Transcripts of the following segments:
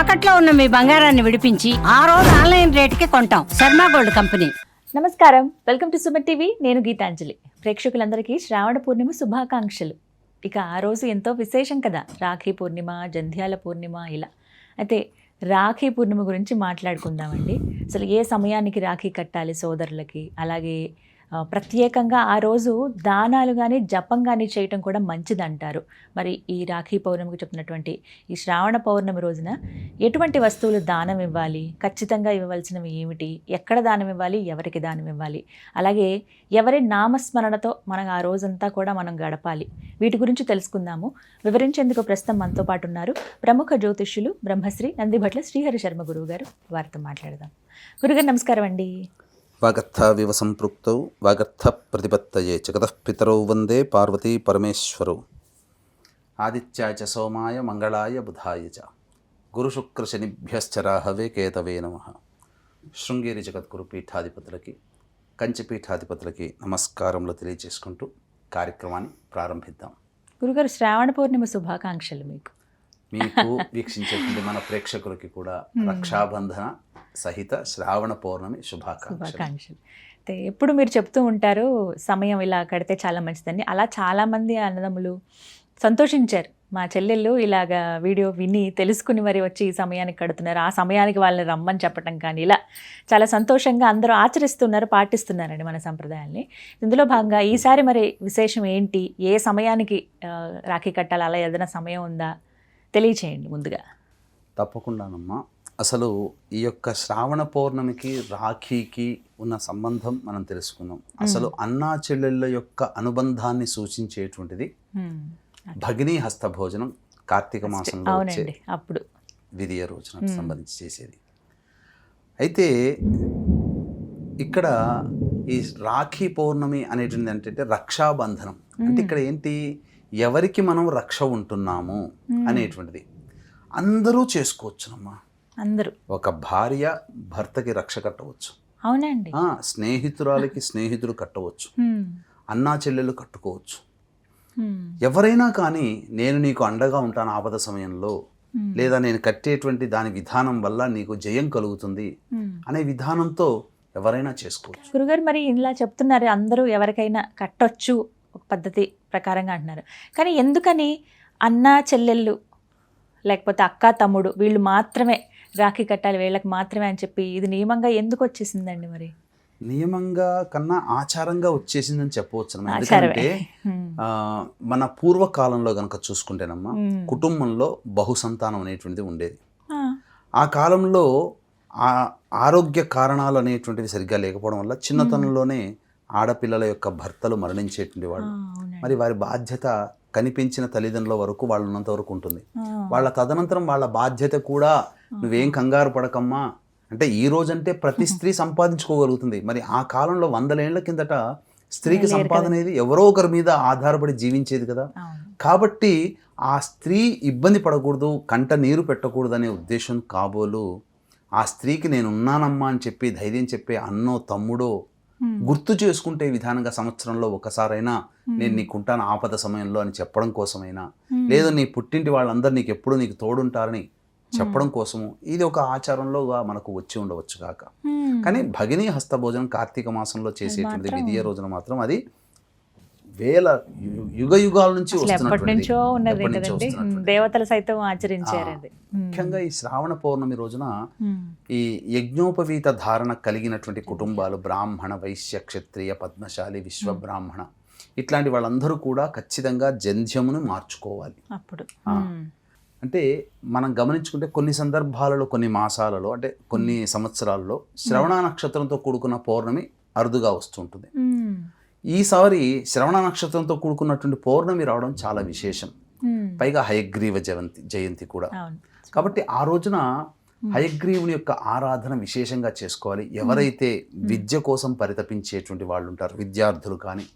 తాకట్లో ఉన్న మీ బంగారాన్ని విడిపించి ఆ రోజు ఆన్లైన్ రేటుకి కొంటాం. Sharma gold company. నమస్కారం. Welcome to Suman TV. నేను గీతాంజలి. ప్రేక్షకులందరికీ శ్రావణ పూర్ణిమ శుభాకాంక్షలు. ఇక ఆ రోజు ఎంతో విశేషం కదా. రాఖీ పూర్ణిమ జంధ్యాల పూర్ణిమ ఇలా. అయితే రాఖీ పూర్ణిమ గురించి మాట్లాడుకుందామండి. అసలు ఏ సమయానికి రాఖీ కట్టాలి సోదరులకి? అలాగే ప్రత్యేకంగా ఆ రోజు దానాలు కానీ జపం కానీ చేయటం కూడా మంచిదంటారు. మరి ఈ రాఖీ పౌర్ణమికి చెప్పినటువంటి ఈ శ్రావణ పౌర్ణమి రోజున ఎటువంటి వస్తువులు దానం ఇవ్వాలి? ఖచ్చితంగా ఇవ్వవలసినవి ఏమిటి? ఎక్కడ దానం ఇవ్వాలి? ఎవరికి దానం ఇవ్వాలి? అలాగే ఎవరి నామస్మరణతో మనం ఆ రోజంతా కూడా మనం గడపాలి. వీటి గురించి తెలుసుకుందాము. వివరించేందుకు ప్రస్తుతం మనతో పాటు ఉన్నారు ప్రముఖ జ్యోతిష్యులు బ్రహ్మశ్రీ నందిభట్ల శ్రీహరి శర్మ గురువు గారు. వారితో మాట్లాడదాం. గురుగారు నమస్కారం అండి వాగర్థావివ సంపృక్తౌ వాగర్థ ప్రతిపత్తయే జగతః పితరౌ వందే పార్వతీ పరమేశ్వరౌ. ఆదిత్యాయ చ సోమాయ మంగళాయ బుధాయ చ. గురుశుక్రశనిభ్యశ్చ రాహవే కేతవే నమ. శృంగేరి జగద్గురు పీఠాధిపతులకి కంచి పీఠాధిపతులకి నమస్కారములు తెలియజేసుకుంటూ కార్యక్రమాన్ని ప్రారంభిద్దాం. గురుగారు శ్రావణ పౌర్ణిమ శుభాకాంక్షలు మీకు. మీకు వీక్షించేటువంటి మన ప్రేక్షకులకి కూడా రక్షాబంధన సహిత శ్రావణ పౌర్ణమి శుభాకాంక్షలు. అయితే ఎప్పుడు మీరు చెప్తూ ఉంటారు సమయం ఇలా కడితే చాలా మంచిదని. అలా చాలామంది అన్నదమ్ములు సంతోషించారు. మా చెల్లెళ్ళు ఇలాగా వీడియో విని తెలుసుకుని మరి వచ్చి ఈ సమయానికి కడుతున్నారు. ఆ సమయానికి వాళ్ళని రమ్మని చెప్పటం కానీ ఇలా చాలా సంతోషంగా అందరూ ఆచరిస్తున్నారు పాటిస్తున్నారండి మన సంప్రదాయాల్ని. ఇందులో భాగంగా ఈసారి మరి విశేషం ఏంటి? ఏ సమయానికి రాఖీ కట్టాలి? అలా ఏదైనా సమయం ఉందా? తెలియచేయండి ముందుగా. తప్పకుండానమ్మా. అసలు ఈ యొక్క శ్రావణ పౌర్ణమికి రాఖీకి ఉన్న సంబంధం మనం తెలుసుకుందాం. అసలు అన్నా చెల్లెళ్ళ యొక్క అనుబంధాన్ని సూచించేటువంటిది. భగినీ హస్త భోజనం కార్తీక మాసంలో వచ్చే అప్పుడు. విధియ రోజునకు సంబంధించి చేసేది. అయితే ఇక్కడ ఈ రాఖీ పౌర్ణమి అనేటువంటి ఏంటంటే రక్షాబంధనం. అంటే ఇక్కడ ఏంటి? ఎవరికి మనం రక్ష ఉంటున్నాము అనేటువంటిది. అందరూ చేసుకోవచ్చునమ్మా. అందరూ ఒక భార్య భర్తకి రక్ష కట్టవచ్చు అవునండి స్నేహితురాలకి స్నేహితుడు కట్టవచ్చు. అన్నా చెల్లెలు కట్టుకోవచ్చు. ఎవరైనా కానీ నేను నీకు అండగా ఉంటాను ఆపద సమయంలో. లేదా నేను కట్టేటువంటి దాని విధానం వల్ల నీకు జయం కలుగుతుంది. అనే విధానంతో ఎవరైనా చేసుకోవచ్చు గురుగారు మరి ఇలా చెప్తున్నారు అందరూ ఎవరికైనా కట్టొచ్చు ఒక పద్ధతి ప్రకారంగా అంటున్నారు కానీ ఎందుకని అన్న చెల్లెళ్ళు లేకపోతే అక్క తమ్ముడు వీళ్ళు మాత్రమే రాఖీ కట్టాలి వీళ్ళకి మాత్రమే అని చెప్పి ఇది నియమంగా ఎందుకు వచ్చేసిందండి మరి? నియమంగా కన్నా ఆచారంగా వచ్చేసిందని చెప్పవచ్చు. ఎందుకంటే మన పూర్వకాలంలో గనక చూసుకుంటేనమ్మా. కుటుంబంలో బహుసంతానం అనేటువంటిది ఉండేది. ఆ, కాలంలో ఆ ఆరోగ్య కారణాలు అనేటువంటివి సరిగ్గా లేకపోవడం వల్ల చిన్నతనంలోనే ఆడపిల్లల యొక్క భర్తలు మరణించేటువంటి వాళ్ళు. మరి వారి బాధ్యత కనిపించిన తల్లిదండ్రుల వరకు వాళ్ళు ఉన్నంత వరకు ఉంటుంది. వాళ్ళ తదనంతరం వాళ్ళ బాధ్యత కూడా నువ్వేం కంగారు పడకమ్మా. అంటే ఈ రోజంటే ప్రతి స్త్రీ సంపాదించుకోగలుగుతుంది. మరి ఆ కాలంలో వందలేళ్ళ కిందట స్త్రీకి సంపాదన అనేది ఎవరో ఒకరి మీద ఆధారపడి జీవించేది కదా. కాబట్టి ఆ స్త్రీ ఇబ్బంది పడకూడదు కంట నీరు పెట్టకూడదు అనే ఉద్దేశం కాబోలు. ఆ స్త్రీకి నేను ఉన్నానమ్మా అని చెప్పి ధైర్యం చెప్పే అన్నో తమ్ముడో. గుర్తు చేసుకుంటే విధానంగా సంవత్సరంలో ఒకసారైనా నేను నీకుంటాను ఆపద సమయంలో అని చెప్పడం కోసమైనా. లేదు నీ పుట్టింటి వాళ్ళందరూ నీకు ఎప్పుడు నీకు తోడుంటారని చెప్పడం కోసము ఇది ఒక ఆచారంలో మనకు వచ్చి ఉండవచ్చు కాక. కానీ భగినీ హస్తభోజనం కార్తీక మాసంలో చేసేటువంటి విధియ రోజున మాత్రం అది వేల యుగ యుగాల నుంచి. దేవతలు సైతం ఆచరించారు అది హ్మ్. ముఖ్యంగా ఈ శ్రావణ పౌర్ణమి రోజున. ఈ యజ్ఞోపవీత ధారణ కలిగినటువంటి కుటుంబాలు బ్రాహ్మణ వైశ్య క్షత్రియ పద్మశాలి విశ్వబ్రాహ్మణ ఇట్లాంటి వాళ్ళందరూ కూడా ఖచ్చితంగా జంధ్యమును మార్చుకోవాలి అప్పుడు. అంటే మనం గమనించుకుంటే కొన్ని సందర్భాలలో కొన్ని మాసాలలో అంటే కొన్ని సంవత్సరాల్లో శ్రవణ నక్షత్రంతో కూడుకున్న పౌర్ణమి అరుదుగా వస్తుంటుంది. ఈసారి శ్రవణ నక్షత్రంతో కూడుకున్నటువంటి పౌర్ణమి రావడం చాలా విశేషం. పైగా హయగ్రీవ జయంతి జయంతి కూడా. కాబట్టి ఆ రోజున హయగ్రీవుని యొక్క ఆరాధన విశేషంగా చేసుకోవాలి. ఎవరైతే విద్య కోసం పరితపించేటువంటి వాళ్ళు ఉంటారు విద్యార్థులు కానీ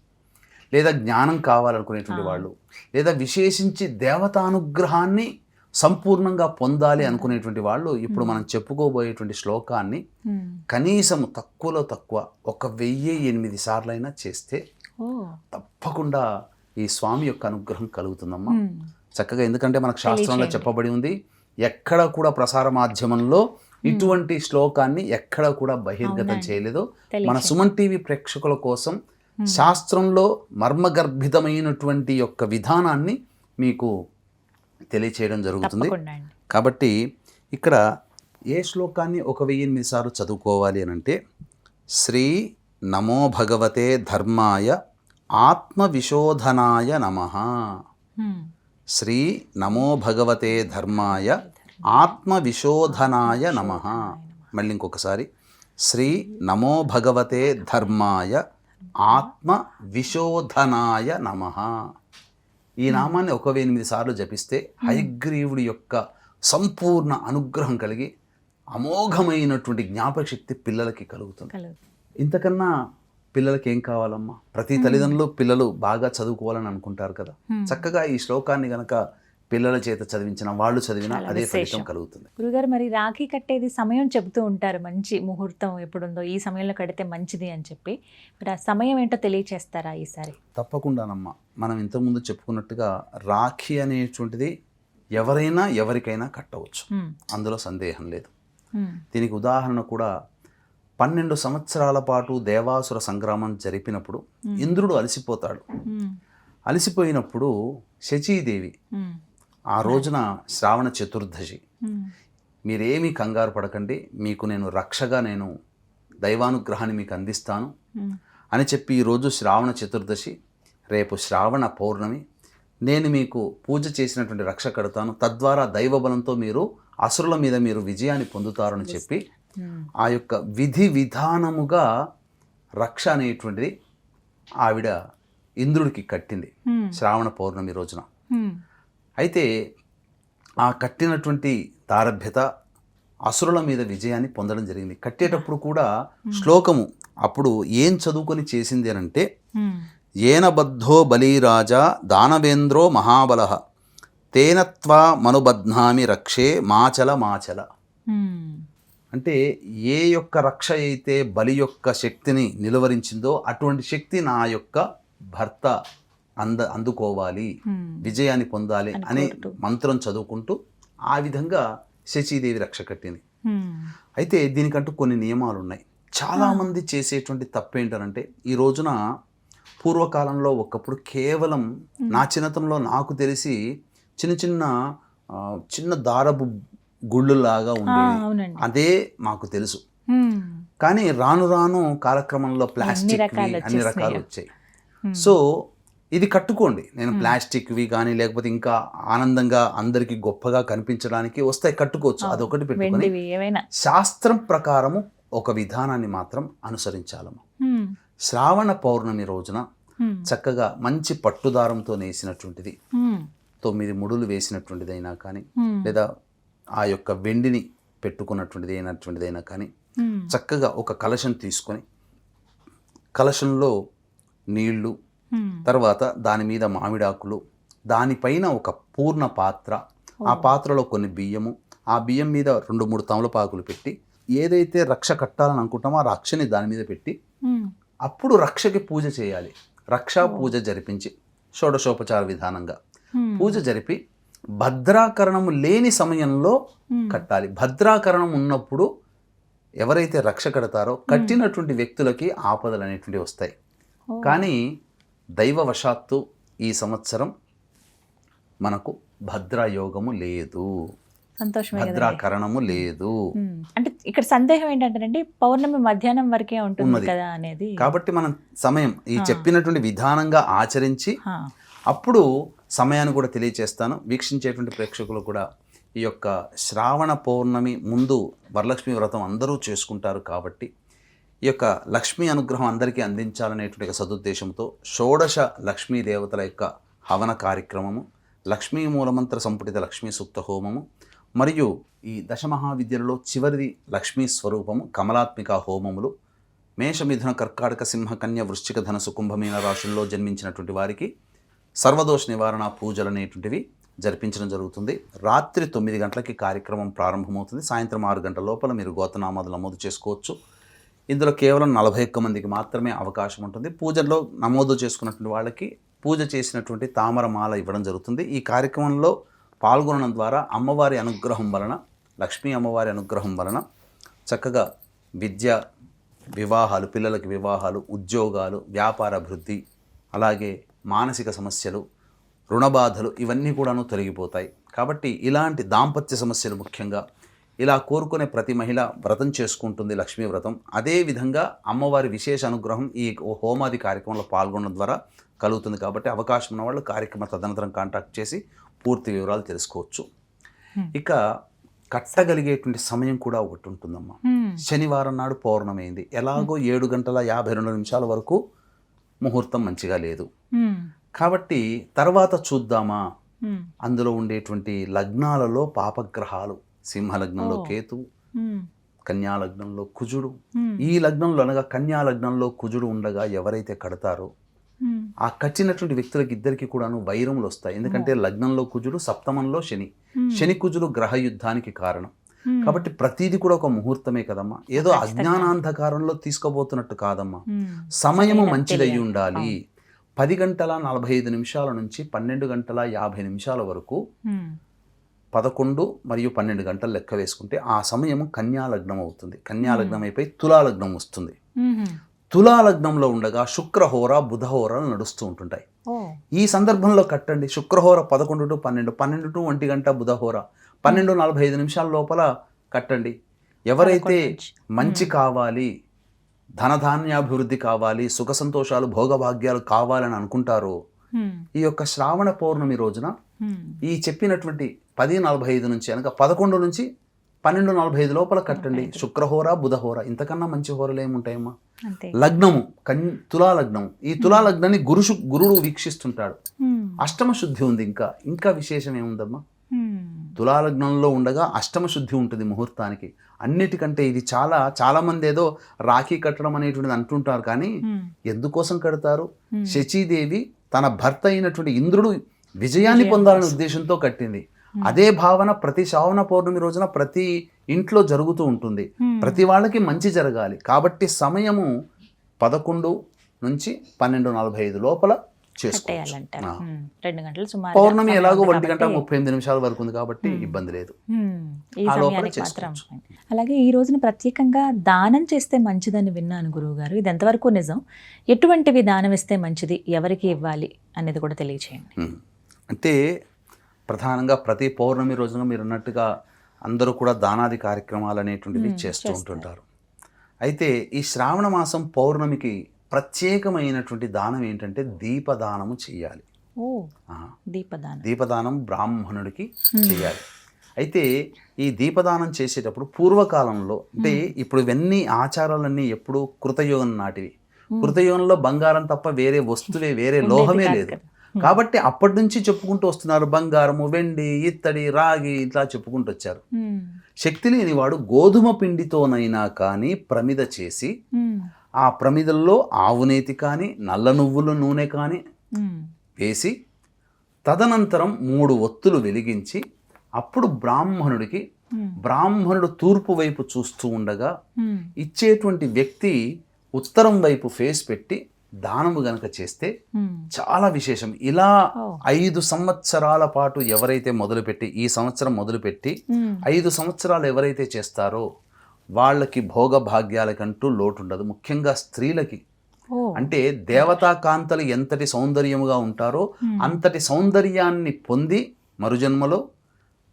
లేదా జ్ఞానం కావాలనుకునేటువంటి వాళ్ళు లేదా విశేషించి దేవతానుగ్రహాన్ని సంపూర్ణంగా పొందాలి అనుకునేటువంటి వాళ్ళు ఇప్పుడు మనం చెప్పుకోబోయేటువంటి శ్లోకాన్ని హ్మ్. కనీసం తక్కువలో తక్కువ ఒక వెయ్యి ఎనిమిది సార్లైనా చేస్తే తప్పకుండా ఈ స్వామి యొక్క అనుగ్రహం కలుగుతుందమ్మా. చక్కగా ఎందుకంటే మనకు శాస్త్రంలో. చెప్పబడి ఉంది ఎక్కడ కూడా ప్రసార మాధ్యమంలో ఇటువంటి శ్లోకాన్ని ఎక్కడ కూడా బహిర్గతం. చేయలేదు. మన సుమన్ టీవీ ప్రేక్షకుల కోసం శాస్త్రంలో మర్మగర్భితమైనటువంటి యొక్క విధానాన్ని మీకు తెలియచేయడం జరుగుతుంది. కాబట్టి ఇక్కడ ఏ శ్లోకాన్ని ఒక వెయ్యి ఎనిమిది సార్లు చదువుకోవాలి అని అంటే శ్రీ నమో భగవతే ధర్మాయ ఆత్మవిశోధనాయ నమ. శ్రీ నమో భగవతే ధర్మాయ ఆత్మవిశోధనాయ నమ. మళ్ళీ ఇంకొకసారి శ్రీ నమో భగవతే ధర్మాయ ఆత్మ విశోధనాయ నమ. ఈ నామాన్ని ఒక ఎనిమిది సార్లు జపిస్తే హయగ్రీవుడి యొక్క సంపూర్ణ అనుగ్రహం కలిగి అమోఘమైనటువంటి జ్ఞాపక శక్తి పిల్లలకి కలుగుతుంది. కలుగు ఇంతకన్నా పిల్లలకి ఏం కావాలమ్మా? ప్రతి తల్లిదండ్రులు పిల్లలు బాగా చదువుకోవాలని అనుకుంటారు కదా. చక్కగా ఈ శ్లోకాన్ని గనక పిల్లల చేత చదివించిన వాళ్ళు చదివినా అదే ఫలితం. కలుగుతుంది గురుగారు మరి రాఖీ కట్టేది సమయం చెబుతూ ఉంటారు మంచి ముహూర్తం ఎప్పుడుందో ఈ సమయంలో కడితే మంచిది అని చెప్పి మరి ఆ సమయం ఏంటో తెలియచేస్తారా ఈసారి తప్పకుండానమ్మా మనం ఇంతకుముందు చెప్పుకున్నట్టుగా రాఖీ అనేటువంటిది ఎవరైనా ఎవరికైనా కట్టవచ్చు. అందులో సందేహం లేదు. దీనికి ఉదాహరణ కూడా పన్నెండు సంవత్సరాల పాటు దేవాసుర సంగ్రామం జరిపినప్పుడు ఇంద్రుడు అలసిపోతాడు. అలసిపోయినప్పుడు శచీదేవి. ఆ రోజున శ్రావణ చతుర్దశి. మీరేమీ కంగారు పడకండి మీకు నేను రక్షగా నేను దైవానుగ్రహాన్ని మీకు అందిస్తాను. అని చెప్పి ఈరోజు శ్రావణ చతుర్దశి రేపు శ్రావణ పౌర్ణమి నేను మీకు పూజ చేసినటువంటి రక్ష కడతాను తద్వారా దైవ బలంతో మీరు అసురుల మీద మీరు విజయాన్ని పొందుతారని చెప్పి. ఆ యొక్క విధి విధానముగా రక్ష అనేటువంటిది ఆవిడ ఇంద్రుడికి కట్టింది. శ్రావణ పౌర్ణమి రోజున. అయితే ఆ కట్టినటువంటి దారభ్యత అసురుల మీద విజయాన్ని పొందడం జరిగింది. కట్టేటప్పుడు కూడా శ్లోకము అప్పుడు ఏం చదువుకొని చేసింది అని అంటే హ్మ్. ఏనబద్ధో బలీరాజా దానవేంద్రో మహాబల తేనత్వా మనుబధ్నామి రక్షే మాచల మాచల. అంటే ఏ యొక్క రక్ష అయితే బలి యొక్క శక్తిని నిలువరించిందో అటువంటి శక్తి నా యొక్క భర్త. అంద అందుకోవాలి. విజయాన్ని పొందాలి అని. మంత్రం చదువుకుంటూ ఆ విధంగా శచీదేవి రక్ష కట్టింది. అయితే దీనికంటూ కొన్ని నియమాలు ఉన్నాయి చాలామంది చేసేటువంటి తప్పు ఏంటనంటే ఈ రోజున పూర్వకాలంలో ఒకప్పుడు కేవలం నా చిన్నతనంలో నాకు తెలిసి చిన్న చిన్న చిన్న దారపు గుళ్ళులాగా అవునండి అదే మాకు తెలుసు. కానీ రాను రాను కాలక్రమంలో ప్లాస్టిక్ అన్ని రకాలు. వచ్చాయి. సో ఇది కట్టుకోండి నేను ప్లాస్టిక్వి కానీ లేకపోతే ఇంకా ఆనందంగా అందరికి గొప్పగా కనిపించడానికి వస్తాయి కట్టుకోవచ్చు అదొకటి పెట్టుకొని శాస్త్రం ప్రకారము ఒక విధానాన్ని మాత్రం అనుసరించాలము. శ్రావణ పౌర్ణమి రోజున. చక్కగా మంచి పట్టుదారంతో నేసినటువంటిది. తొమ్మిది ముడులు వేసినటువంటిది అయినా కానీ. లేదా ఆ యొక్క వెండిని పెట్టుకున్నటువంటిది అయినటువంటిదైనా కానీ హ్మ్. చక్కగా ఒక కలశం తీసుకొని కలశంలో నీళ్ళు. తర్వాత దాని మీద మామిడాకులు దానిపైన ఒక పూర్ణ పాత్ర ఆ పాత్రలో కొన్ని బియ్యము ఆ బియ్యం మీద రెండు మూడు తమలపాకులు పెట్టి ఏదైతే రక్ష కట్టాలని అనుకుంటామో ఆ రక్షని దాని మీద పెట్టి హ్మ్. అప్పుడు రక్షకి పూజ చేయాలి రక్షా పూజ జరిపించి షోడశోపచార విధానంగా హ్మ్. పూజ జరిపి భద్రాకరణము లేని సమయంలో. కట్టాలి భద్రాకరణం ఉన్నప్పుడు ఎవరైతే రక్ష కడతారో కట్టినటువంటి వ్యక్తులకి ఆపదలు అనేటువంటివి వస్తాయి ఓ. కానీ దైవవశాత్తు ఈ సంవత్సరం మనకు భద్రాయోగము లేదు భద్రాకరణము లేదు. అంటే ఇక్కడ సందేహం ఏంటంటే పౌర్ణమి మధ్యాహ్నం వరకే ఉంటుంది. కదా అనేది కాబట్టి మనం సమయం ఈ చెప్పినటువంటి విధానంగా ఆచరించి. అప్పుడు సమయాన్ని కూడా తెలియచేస్తాను వీక్షించేటువంటి ప్రేక్షకులు కూడా ఈ యొక్క శ్రావణ పౌర్ణమి ముందు వరలక్ష్మి వ్రతం అందరూ చేసుకుంటారు కాబట్టి ఈ యొక్క లక్ష్మీ అనుగ్రహం అందరికీ అందించాలనేటువంటి సదుద్దేశంతో షోడశ లక్ష్మీ దేవతల యొక్క హవన కార్యక్రమము లక్ష్మీ మూలమంత్ర సంపుటిత లక్ష్మీ సూక్త హోమము మరియు ఈ దశమహావిద్యలలో చివరిది లక్ష్మీ స్వరూపము కమలాత్మిక హోమములు మేషమిథున కర్కాటక సింహ కన్య వృశ్చిక ధనసు కుంభమీన రాశుల్లో జన్మించినటువంటి వారికి సర్వదోష నివారణ పూజలు అనేటువంటివి జరిపించడం జరుగుతుంది. రాత్రి తొమ్మిది గంటలకి కార్యక్రమం ప్రారంభమవుతుంది. సాయంత్రం ఆరు గంటల లోపల మీరు గోతనామాలు నమోదు చేసుకోవచ్చు. ఇందులో కేవలం నలభై ఒక్క మందికి మాత్రమే అవకాశం ఉంటుంది. పూజల్లో నమోదు చేసుకున్నటువంటి వాళ్ళకి పూజ చేసినటువంటి తామర మాల ఇవ్వడం జరుగుతుంది. ఈ కార్యక్రమంలో పాల్గొనడం ద్వారా అమ్మవారి అనుగ్రహం వలన లక్ష్మీ అమ్మవారి అనుగ్రహం వలన చక్కగా విద్య వివాహాలు పిల్లలకి వివాహాలు ఉద్యోగాలు వ్యాపార అభివృద్ధి అలాగే మానసిక సమస్యలు రుణబాధలు ఇవన్నీ కూడాను తొలగిపోతాయి. కాబట్టి ఇలాంటి దాంపత్య సమస్యలు ముఖ్యంగా ఇలా కోరుకునే ప్రతి మహిళ వ్రతం చేసుకుంటుంది లక్ష్మీ వ్రతం అదేవిధంగా అమ్మవారి విశేష అనుగ్రహం ఈ హోమాది కార్యక్రమంలో పాల్గొనడం ద్వారా కలుగుతుంది కాబట్టి అవకాశం ఉన్న వాళ్ళు కార్యక్రమ తదనంతరం కాంటాక్ట్ చేసి పూర్తి వివరాలు తెలుసుకోవచ్చు. ఇక కట్టగలిగేటువంటి సమయం కూడా ఒకటి ఉంటుందమ్మా. శనివారం నాడు పౌర్ణమి అయింది ఎలాగో ఏడు గంటల యాభై రెండు నిమిషాల వరకు ముహూర్తం మంచిగా లేదు. కాబట్టి తర్వాత చూద్దామా. అందులో ఉండేటువంటి లగ్నాలలో పాపగ్రహాలు సింహలగ్నంలో. కేతు లగ్నంలో కుజుడు. ఈ లగ్నంలో అనగా కన్యా లగ్నంలో కుజుడు ఉండగా ఎవరైతే కడతారో. ఆ కట్టినటువంటి వ్యక్తులకి ఇద్దరికి కూడాను వైరములు వస్తాయి ఎందుకంటే లగ్నంలో కుజుడు సప్తమంలో శని. శని కుజులు గ్రహ యుద్ధానికి కారణం. కాబట్టి ప్రతిదీ కూడా ఒక ముహూర్తమే కదమ్మా ఏదో. అజ్ఞానాంధకారంలో తీసుకోబోతున్నట్టు కాదమ్మా. సమయము సరైన మంచిదై తెలియాలి. ఉండాలి పది గంటల నలభై ఐదు నిమిషాల నుంచి పన్నెండు గంటల యాభై నిమిషాల వరకు. పదకొండు మరియు పన్నెండు గంటలు లెక్క వేసుకుంటే ఆ సమయం కన్యా లగ్నం అవుతుంది. కన్యా లగ్నం అయిపోయి తులా లగ్నం వస్తుంది. హ్మ్. తులా లగ్నంలో ఉండగా శుక్రహోర బుధహోరాలు నడుస్తూ ఉంటుంటాయి. ఈ సందర్భంలో కట్టండి. శుక్రహోర పదకొండు టు పన్నెండు పన్నెండు టు ఒంటి గంట బుధహోర పన్నెండు నలభై ఐదు నిమిషాల లోపల కట్టండి. ఎవరైతే. మంచి కావాలి ధనధాన్యాభివృద్ధి కావాలి సుఖ సంతోషాలు భోగభాగ్యాలు కావాలని అనుకుంటారో. ఈ యొక్క శ్రావణ పౌర్ణమి రోజున. ఈ చెప్పినటువంటి పది నలభై ఐదు నుంచి అనగా పదకొండు నుంచి పన్నెండు నలభై ఐదు లోపల కట్టండి. శుక్రహోర బుధహోర. ఇంతకన్నా మంచి హోరలు ఏముంటాయమ్మా? లగ్నము కన్ తులా లగ్నం ఈ తులా లగ్నాన్ని గురు గురుడు వీక్షిస్తుంటాడు. అష్టమ శుద్ధి ఉంది ఇంకా. ఇంకా విశేషం ఏముందమ్మా. తులా లగ్నంలో ఉండగా అష్టమ శుద్ధి ఉంటుంది ముహూర్తానికి. అన్నిటికంటే ఇది చాలా చాలా మంది ఏదో రాఖీ కట్టడం అనేటువంటిది అంటుంటారు కానీ. ఎందుకోసం కడతారు. శచీదేవి తన భర్త అయినటువంటి ఇంద్రుడు విజయాన్ని పొందాలనే ఉద్దేశంతో కట్టింది. అదే భావన ప్రతి శ్రావణ పౌర్ణమి రోజున ప్రతి ఇంట్లో జరుగుతూ ఉంటుంది. ప్రతి వాళ్ళకి మంచి జరగాలి. కాబట్టి సమయము పదకొండు నుంచి పన్నెండు నలభై ఐదు లోపల రెండు గంటలు సుమారు పౌర్ణమి ఎలాగో ఒంటి గంట ముప్పై ఎనిమిది నిమిషాల వరకు ఉంది కాబట్టి ఇబ్బంది లేదు. ఈ సమయానికి మాత్రం. అలాగే ఈ రోజున ప్రత్యేకంగా దానం చేస్తే మంచిదని విన్నాను గురువు గారు ఇది ఎంతవరకు నిజం? ఎటువంటివి దానం ఇస్తే మంచిది? ఎవరికి ఇవ్వాలి? అనేది కూడా తెలియచేయండి. అంటే ప్రధానంగా ప్రతి పౌర్ణమి రోజున మీరు అన్నట్టుగా అందరూ కూడా దానాది కార్యక్రమాలు అనేటువంటివి చేస్తూ. ఉంటుంటారు. అయితే ఈ శ్రావణ మాసం పౌర్ణమికి ప్రత్యేకమైనటువంటి దానం ఏంటంటే దీపదానము చేయాలి దీపదానం. దీపదానం బ్రాహ్మణుడికి చేయాలి అయితే ఈ దీపదానం చేసేటప్పుడు పూర్వకాలంలో అంటే ఇప్పుడు ఇవన్నీ ఆచారాలన్నీ ఎప్పుడు కృతయుగం నాటివి. కృతయుగంలో బంగారం తప్ప వేరే వస్తువే వేరే లోహమే లేదు. కాబట్టి అప్పటి నుంచి చెప్పుకుంటూ వస్తున్నారు బంగారము వెండి ఇత్తడి రాగి ఇట్లా చెప్పుకుంటూ వచ్చారు. శక్తి లేనివాడు గోధుమ పిండితోనైనా కానీ ప్రమిద చేసి ఆ ప్రమిదల్లో ఆవునేతి కానీ నల్ల నువ్వుల నూనె కానీ వేసి తదనంతరం మూడు ఒత్తులు వెలిగించి అప్పుడు బ్రాహ్మణుడికి బ్రాహ్మణుడు తూర్పు వైపు చూస్తూ ఉండగా ఇచ్చేటువంటి వ్యక్తి ఉత్తరం వైపు ఫేస్ పెట్టి దానము గనక చేస్తే. చాలా విశేషం. ఇలా. ఐదు సంవత్సరాల పాటు ఎవరైతే మొదలుపెట్టి ఈ సంవత్సరం మొదలుపెట్టి ఐదు సంవత్సరాలు ఎవరైతే చేస్తారో వాళ్ళకి భోగ భాగ్యాలకంటూ లోటు ఉండదు ముఖ్యంగా స్త్రీలకి. అంటే దేవతా కాంతలు ఎంతటి సౌందర్యముగా ఉంటారో అంతటి సౌందర్యాన్ని పొంది మరుజన్మలో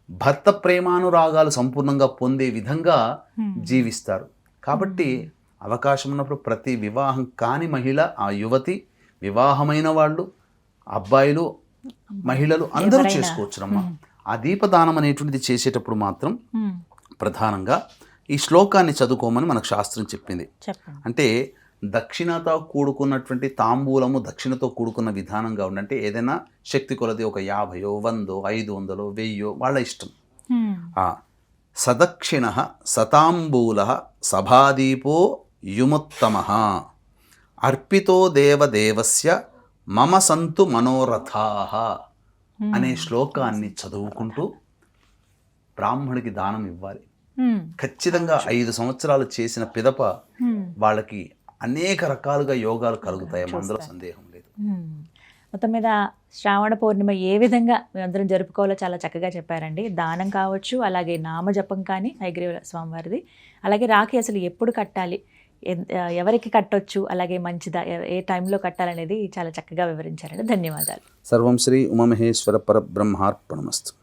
భర్త ప్రేమానురాగాలు సంపూర్ణంగా పొందే విధంగా. జీవిస్తారు. కాబట్టి అవకాశం ఉన్నప్పుడు ప్రతి వివాహం కాని మహిళ ఆ యువతి వివాహమైన వాళ్ళు అబ్బాయిలు మహిళలు అందరూ. చేసుకోవచ్చునమ్మా ఆ దీపదానం అనేటువంటిది చేసేటప్పుడు మాత్రం ప్రధానంగా ఈ శ్లోకాన్ని చదువుకోమని మనకు శాస్త్రం చెప్పింది. అంటే దక్షిణతో కూడుకున్నటువంటి తాంబూలము దక్షిణతో కూడుకున్న విధానంగా ఉండంటే ఏదైనా శక్తి కొలది ఒక యాభయో వందో ఐదు వందలో వెయ్యో వాళ్ళ ఇష్టం. సదక్షిణ సతాంబూల సభాదీపో యుముత్తమ అర్పితో దేవదేవస్య మమ సంతు మనోరథా అనే శ్లోకాన్ని చదువుకుంటూ బ్రాహ్మణికి దానం ఇవ్వాలి. ఖచ్చితంగా ఐదు సంవత్సరాలు చేసిన పిదప. వాళ్ళకి అనేక రకాలుగా యోగాలు కలుగుతాయి అందులో సందేహం లేదు. మొత్తం మీద శ్రావణ పౌర్ణిమ ఏ విధంగా మేమందరం జరుపుకోవాలో చాలా చక్కగా చెప్పారండి. దానం కావచ్చు అలాగే నామజపం కానీ హైగ్రీవ స్వామివారిది. అలాగే రాఖీ అసలు ఎప్పుడు కట్టాలి? ఎన్- ఎవరికి కట్టొచ్చు? అలాగే మంచిదా? ఏ టైంలో కట్టాలనేది చాలా చక్కగా వివరించారండి. ధన్యవాదాలు. సర్వం శ్రీ ఉమమహేశ్వర పరబ్రహ్మార్పణమస్తు.